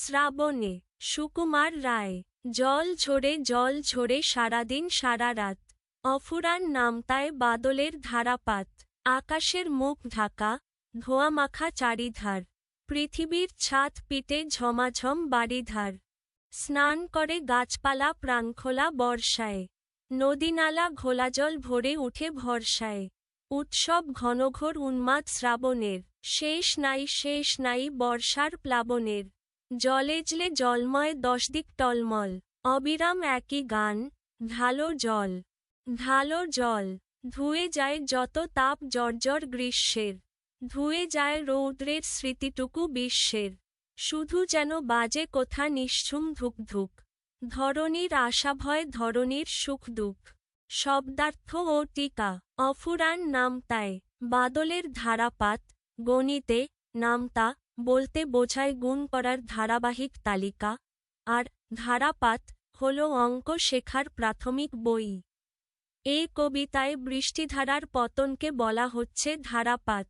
শ্রাবণে, সুকুমার রায়, জল ঝরে জল ঝরে সারাদিন সারা রাত। অফুরান নামতায় বাদলের ধারাপাত, আকাশের মুখ ঢাকা, ধোয়ামাখা চারিধার। পৃথিবীর ছাদ পিটে ঝমাঝম বাড়িধার। স্নান করে গাছপালা প্রাণখোলা বর্ষায়। নদীনালা ঘোলাজল ভরে উঠে ভরসায়। উৎসব ঘনঘোর উন্মাদ শ্রাবণের। শেষ নাই শেষ নাই বর্ষার প্লাবনের। জলেজলে জলময় দশদিক টলমল। অবিরাম একই গান ঢালো জল ঢালো জল। ধুয়ে যায় যত তাপ জর্জর গ্রীষ্মের। ধুয়ে যায় রৌদ্রের স্মৃতিটুকু বিশ্বের। শুধু যেন বাজে কোথা নিশ্চুম ধুকধুক। ধরণীর আশাভয়, ধরণীর সুখ দুঃখ শব্দার্থ ও টিকা, অফুরান নামতায়। বাদলের ধারাপাত, গণিতে, নামতা বলতে বোঝায় গুণ করার ধারাবাহিক তালিকা, আর ধারাপাত হল অঙ্ক শেখার প্রাথমিক বই। এই কবিতায় বৃষ্টিধারার পতনকে বলা হচ্ছে ধারাপাত।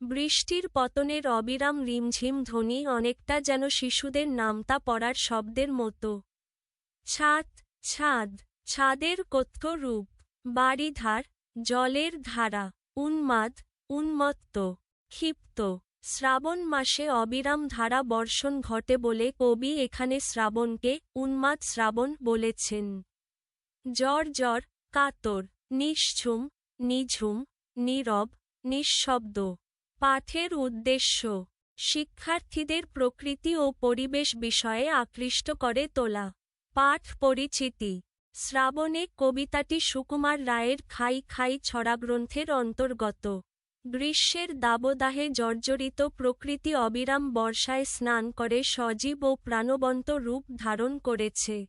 বৃষ্টির পতনের অবিরাম রিমঝিম ধ্বনি অনেকটা যেন শিশুদের নামতা পড়ার শব্দের মতো। ছাদ ছাদ, ছাদের কথ্য রূপ, বাড়িধার, জলের ধারা, উন্মাদ, উন্মত্ত, ক্ষিপ্ত। শ্রাবণ মাসে অবিরাম ধারা বর্ষণ ঘটে বলে কবি এখানে শ্রাবণকে উন্মাদ শ্রাবণ বলেছেন। জ্বর জ্বর, কাতর নিশ্ঝুম নিঝুম, নীরব, নিঃশব্দ। পাঠের উদ্দেশ্য, শিক্ষার্থীদের প্রকৃতি ও পরিবেশ বিষয়ে আকৃষ্ট করে তোলা। পাঠ পরিচিতি, শ্রাবণে কবিতাটি সুকুমার রায়ের খাই খাই ছড়া গ্রন্থের অন্তর্গত। গ্রীষ্মের দাবদাহে জর্জরিত প্রকৃতি অবিরাম বর্ষায় স্নান করে সজীব ও প্রাণবন্ত রূপ ধারণ করেছে।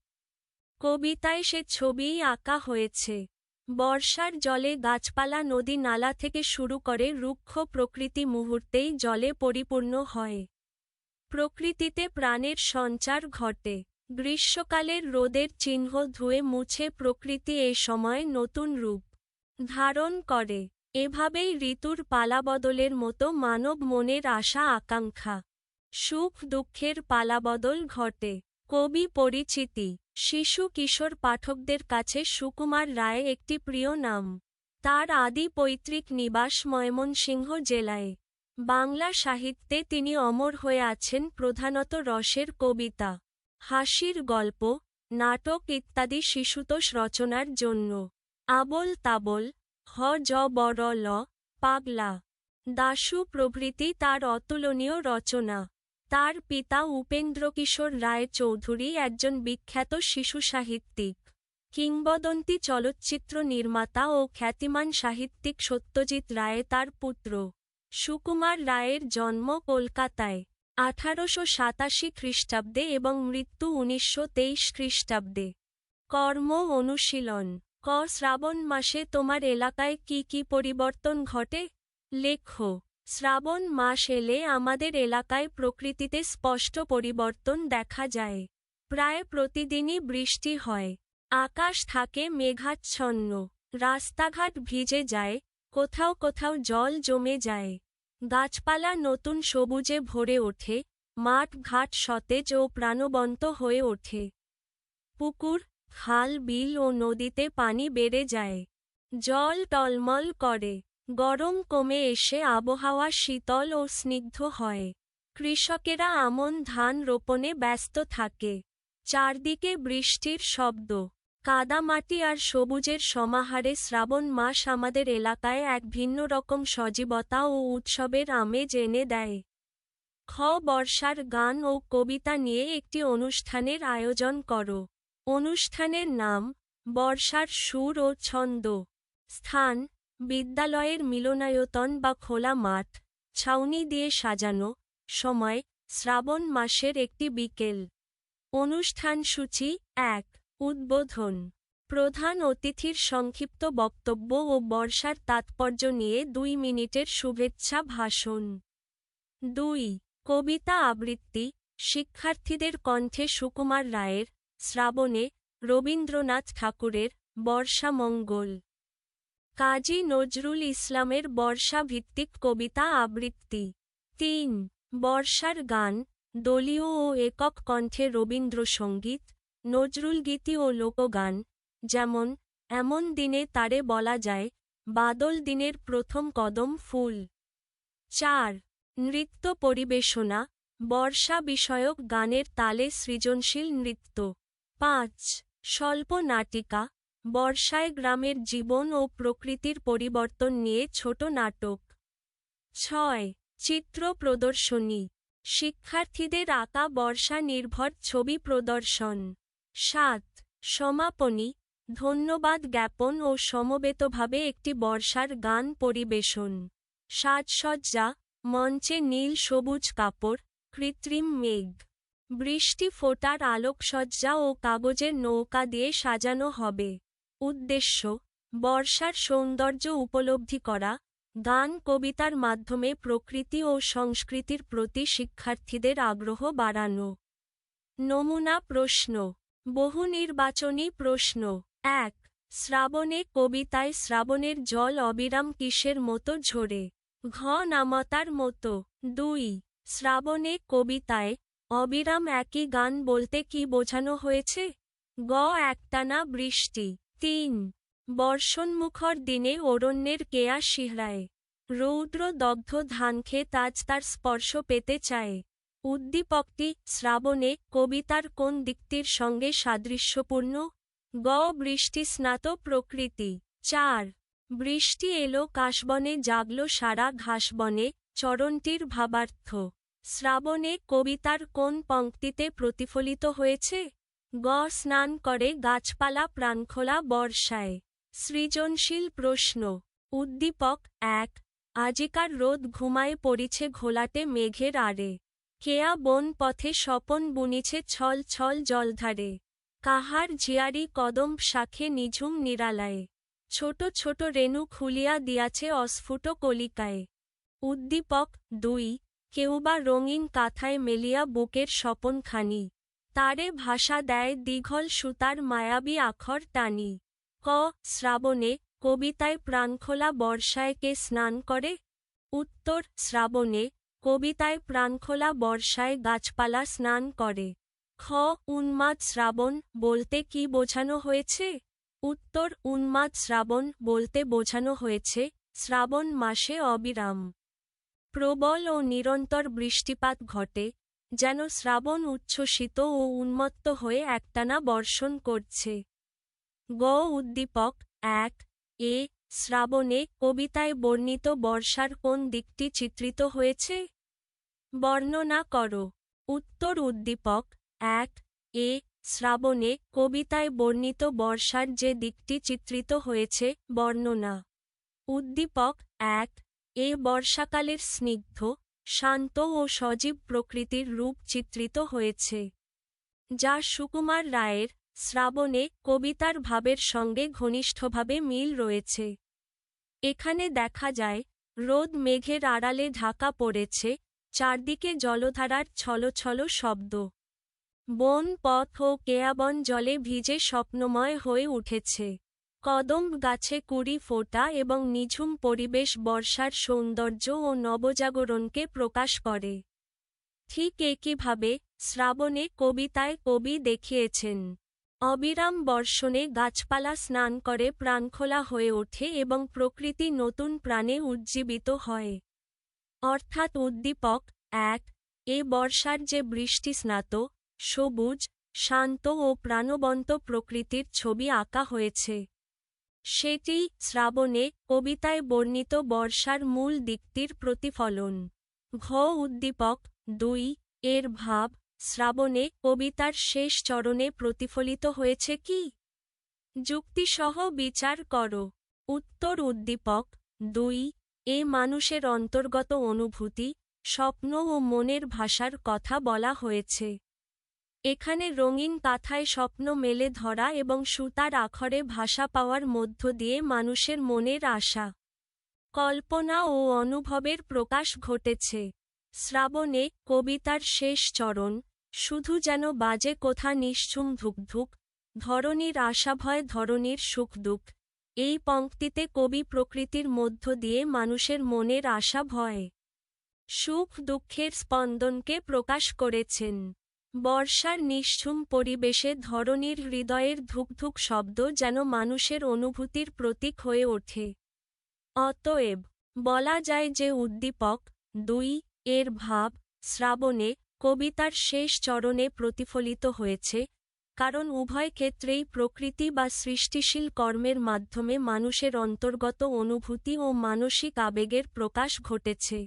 কবিতায় সে ছবিই আঁকা হয়েছে। বর্ষার জলে গাছপালা, নদী নালা থেকে শুরু করে রুক্ষ প্রকৃতি মুহূর্তেই জলে পরিপূর্ণ হয়। প্রকৃতিতে প্রাণের সঞ্চার ঘটে। গ্রীষ্মকালের রোদের চিহ্ন ধুয়ে মুছে প্রকৃতি এ সময় নতুন রূপ ধারণ করে। এভাবেই ঋতুর পালাবদলের মতো মানব মনের আশা আকাঙ্ক্ষা। সুখ দুঃখের পালাবদল ঘটে। কবি পরিচিতি। শিশু কিশোর পাঠকদের কাছে সুকুমার রায় একটি প্রিয় নাম। তার আদি পৈতৃক নিবাস ময়মনসিংহ জেলায়। বাংলা সাহিত্যে তিনি অমর হয়ে আছেন প্রধানত রসের কবিতা। হাসির গল্প, নাটক ইত্যাদি শিশুতোষ রচনার জন্য। আবল তাবল হ জ বর ল, পাগলা। দাশু প্রভৃতি তার অতুলনীয় রচনা। তার পিতা উপেন্দ্রকিশোর রায় চৌধুরী একজন বিখ্যাত শিশু সাহিত্যিক। কিংবদন্তি চলচ্চিত্র নির্মাতা ও খ্যাতিমান সাহিত্যিক সত্যজিৎ রায় তার পুত্র। সুকুমার রায়ের জন্ম কলকাতায় আঠারোশো সাতাশি খ্রিস্টাব্দে এবং মৃত্যু উনিশশো তেইশ খ্রিস্টাব্দে। কর্ম অনুশীলন ক, শ্রাবণ মাসে তোমার এলাকায় কি কি পরিবর্তন ঘটে? লেখো, শ্রাবণ মাস এলে আমাদের এলাকায় প্রকৃতিতে স্পষ্ট পরিবর্তন দেখা যায়। প্রায় প্রতিদিনই বৃষ্টি হয়। আকাশ থাকে মেঘাচ্ছন্ন। রাস্তাঘাট ভিজে যায়। কোথাও কোথাও জল জমে যায়। গাছপালা নতুন সবুজে ভরে ওঠে। মাঠ ঘাট সতেজ ও প্রাণবন্ত হয়ে ওঠে। পুকুর খাল, বিল ও নদীতে পানি বেড়ে যায়। জল টলমল করে। গরম কমে এসে আবহাওয়া শীতল ও স্নিগ্ধ হয়। কৃষকেরা আমন ধান রোপণে ব্যস্ত থাকে। চারদিকে বৃষ্টির শব্দ। কাদামাটি আর সবুজের সমাহারে শ্রাবণ মাস আমাদের এলাকায় এক ভিন্ন রকম সজীবতা ও উৎসবের আমেজ এনে দেয়। খ বর্ষার গান ও কবিতা নিয়ে একটি অনুষ্ঠানের আয়োজন করো। অনুষ্ঠানের নাম বর্ষার সুর ও ছন্দ। স্থান বিদ্যালয়ের মিলনায়তন বা খোলা মাঠ। ছাউনি দিয়ে সাজানো। সময় শ্রাবণ মাসের একটি বিকেল। অনুষ্ঠানসূচি এক, উদ্বোধন। প্রধান অতিথির সংক্ষিপ্ত বক্তব্য ও বর্ষার তাৎপর্য নিয়ে দুই মিনিটের শুভেচ্ছা ভাষণ। দুই, কবিতা আবৃত্তি। শিক্ষার্থীদের কণ্ঠে সুকুমার রায়ের শ্রাবণে রবীন্দ্রনাথ ঠাকুরের বর্ষা মঙ্গল। কাজী নজরুল ইসলামের বর্ষা ভিত্তিক কবিতা আবৃত্তি। তিন, বর্ষার গান, দলীয় ও একক কণ্ঠে রবীন্দ্রসঙ্গীত, নজরুল গীতি ও লোকগান, যেমন, এমন দিনে তারে বলা যায়, বাদল দিনের প্রথম কদম ফুল। চার, নৃত্য পরিবেশনা, বর্ষা বিষয়ক গানের তালে সৃজনশীল নৃত্য। পাঁচ স্বল্প নাটিকা বর্ষায় গ্রামের জীবন ও প্রকৃতির পরিবর্তন নিয়ে ছোট নাটক। ছয়, চিত্র প্রদর্শনী, শিক্ষার্থীদের আঁকা বর্ষা নির্ভর ছবি প্রদর্শন। সাত, সমাপনী, ধন্যবাদ জ্ঞাপন ও সমবেতভাবে একটি বর্ষার গান পরিবেশন। সাজসজ্জা, মঞ্চে নীল সবুজ কাপড়, কৃত্রিম মেঘ। বৃষ্টি ফোটার আলোকসজ্জা ও কাগজের নৌকা দিয়ে সাজানো হবে। উদ্দেশ্য, বর্ষার সৌন্দর্য উপলব্ধি করা, গান কবিতার মাধ্যমে প্রকৃতি ও সংস্কৃতির প্রতি শিক্ষার্থীদের আগ্রহ বাড়ানো। নমুনা প্রশ্ন, বহু নির্বাচনী প্রশ্ন। এক, শ্রাবণে কবিতায় শ্রাবণের জল অবিরাম কিসের মতো ঝরে? ঘ, নামতার মতো। দুই, শ্রাবণে কবিতায় অবিরাম একই গান বলতে কি বোঝানো হয়েছে? গ, একটানা বৃষ্টি। তিন, বর্ষণমুখর দিনে অরণ্যের কেয়া শিহরায়। রৌদ্র দগ্ধ ধানক্ষেত আজ তার স্পর্শ পেতে চায়। উদ্দীপকটি শ্রাবণে কবিতার কোন দিকটির সঙ্গে সাদৃশ্যপূর্ণ? গ, বৃষ্টি স্নাত প্রকৃতি। চার, বৃষ্টি এলো কাশবনে জাগল সারা ঘাসবনে, চরণটির ভাবার্থ। শ্রাবণে কবিতার কোন পংক্তিতে প্রতিফলিত হয়েছে? গ স্নান করে গাছপালা প্রাণখোলা বর্ষায়। সৃজনশীল প্রশ্ন। উদ্দীপক এক। আজিকার রোদ ঘুমায় পড়িছে ঘোলাটে মেঘের আড়ে। কেয়া বন পথে স্বপন বুনিছে ছল ছল জলধারে। কাহার ঝিয়ারি কদম শাখে নিঝুম নিরালায়। ছোট ছোট রেণু খুলিয়া দিয়াছে অস্ফুট কলিকায়। উদ্দীপক দুই। কেউবা রঙিন কাথায় মেলিয়া বুকের স্বপনখানি। তারে ভাষা দেয় দীঘল সুতার মায়াবী আখর টানি। ক, শ্রাবণে কবিতায় প্রাণখোলা বর্ষায় কে স্নান করে? উত্তর, শ্রাবণে কবিতায় প্রাণখোলা বর্ষায় গাছপালা স্নান করে। খ, উন্মাদ শ্রাবণ বলতে কি বোঝানো হয়েছে? উত্তর, উন্মাদ শ্রাবণ বলতে বোঝানো হয়েছে শ্রাবণ মাসে অবিরাম। প্রবল ও নিরন্তর বৃষ্টিপাত ঘটে, যেন শ্রাবণ উচ্ছ্বসিত ও উন্মত্ত হয়ে একটানা বর্ষণ করছে। গ উদ্দীপক, এক, এ, শ্রাবণে কবিতায় বর্ণিত বর্ষার কোন দিকটি চিত্রিত হয়েছে? বর্ণনা করো। উত্তর উদ্দীপক, এক, এ, শ্রাবণে কবিতায় বর্ণিত বর্ষার যে দিকটি চিত্রিত হয়েছে, বর্ণনা। উদ্দীপক, এক এ বর্ষাকালের স্নিগ্ধ, শান্ত ও সজীব প্রকৃতির রূপ চিত্রিত হয়েছে, যা সুকুমার রায়ের শ্রাবণে কবিতার ভাবের সঙ্গে ঘনিষ্ঠভাবে মিল রয়েছে। এখানে দেখা যায়, রোদ মেঘের আড়ালে ঢাকা পড়েছে, চারদিকে জলধারার ছলছল শব্দ। বন, পথ ও কেয়াবন জলে ভিজে স্বপ্নময় হয়ে উঠেছে। কদম্ব গাছে কুড়ি ফোটা এবং নিঝুম পরিবেশ বর্ষার সৌন্দর্য ও নবজাগরণকে প্রকাশ করে। ঠিক একইভাবে শ্রাবণে কবিতায় কবি দেখিয়েছেন, অবিরাম বর্ষণে গাছপালা স্নান করে প্রাণখোলা হয়ে ওঠে এবং প্রকৃতি নতুন প্রাণে উজ্জীবিত হয়। অর্থাৎ উদ্দীপক, এক, এ বর্ষার যে বৃষ্টি স্নাত, সবুজ, শান্ত ও প্রাণবন্ত প্রকৃতির ছবি আঁকা হয়েছে। সেটি শ্রাবণে কবিতায় বর্ণিত বর্ষার মূল দিকটির প্রতিফলন। ঘ উদ্দীপক দুই এর ভাব শ্রাবণে কবিতার শেষ চরণে প্রতিফলিত হয়েছে কি? যুক্তিসহ বিচার কর। উত্তর উদ্দীপক দুই এ মানুষের অন্তর্গত অনুভূতি, স্বপ্ন ও মনের ভাষার কথা বলা হয়েছে। এখানে রঙিন কাথায় স্বপ্ন মেলে ধরা এবং সুতার আখরে ভাষা পাওয়ার মধ্য দিয়ে মানুষের মনের আশা, কল্পনা ও অনুভবের প্রকাশ ঘটেছে। শ্রাবণে কবিতার শেষ চরণ, শুধু যেন বাজে কোথা নিশ্চুম ধুকধুক ধরনীর আশাভয় ধরনীর সুখ দুঃখ এই পংক্তিতে কবি প্রকৃতির মধ্য দিয়ে মানুষের মনের আশা ভয় সুখ দুঃখের স্পন্দনকে প্রকাশ করেছেন। বর্ষার নিশ্ঝুম পরিবেশে ধরনীর হৃদয়ের ধুকধুক শব্দ যেন মানুষের অনুভূতির প্রতীক হয়ে ওঠে। অতএব, বলা যায় যে উদ্দীপক, দুই, এর ভাব, শ্রাবণে কবিতার শেষ চরণে প্রতিফলিত হয়েছে, কারণ উভয় ক্ষেত্রেই প্রকৃতি বা সৃষ্টিশীল কর্মের মাধ্যমে মানুষের অন্তর্গত অনুভূতি ও মানসিক আবেগের প্রকাশ ঘটেছে।